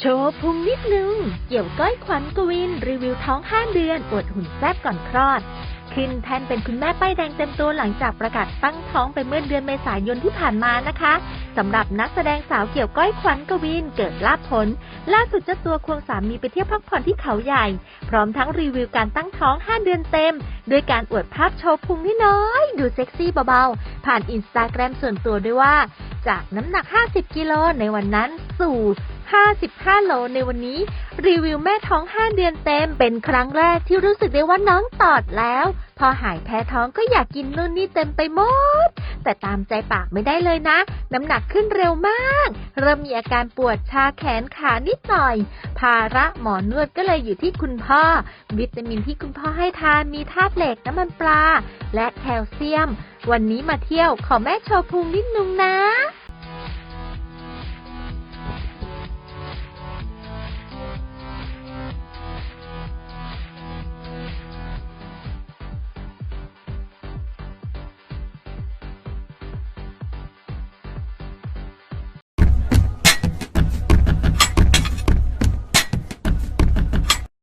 โชว์พุงนิดนึง เกี่ยวก้อยขวัญกวิน รีวิวท้อง5เดือนอวดหุ่นแซ่บก่อนคลอด ขึ้นแทนเป็นคุณแม่ป้ายแดงเต็มตัวหลังจากประกาศตั้งท้องไปเมื่อเดือนเมษายนที่ผ่านมานะคะสำหรับนักแสดงสาวเกี่ยวก้อยขวัญกวินเกิดลาภผล ล่าสุดเจ้าตัวควงสามีไปเที่ยวพักผ่อนที่เขาใหญ่ พร้อมทั้งรีวิวการตั้งท้อง 5 เดือนเต็มโดยการอวดภาพโชว์พุงนิดน้อย ดูเซ็กซี่เบาๆ ผ่านอินสตาแกรมส่วนตัวด้วยว่า จากน้ำหนัก 50 กิโลในวันนั้นสู่ 55 โลในวันนี้ รีวิวแม่ท้อง 5 เดือนเต็ม เป็นครั้งแรกที่รู้สึกได้ว่าน้องตอดแล้ว พอหายแพ้ท้องก็อยากกินนู่นนี่เต็มไปหมด แต่ตามใจปากไม่ได้เลยนะ น้ำหนักขึ้นเร็วมาก เริ่มมีอาการปวดชาแขนขานิดหน่อย ภาระหมอนวดก็เลยอยู่ที่คุณพ่อ วิตามินที่คุณพ่อให้ทานมีธาตุเหล็กน้ำมันปลา และแคลเซียม วันนี้มาเที่ยวขอแม่โชว์พุงนิดนึงนะ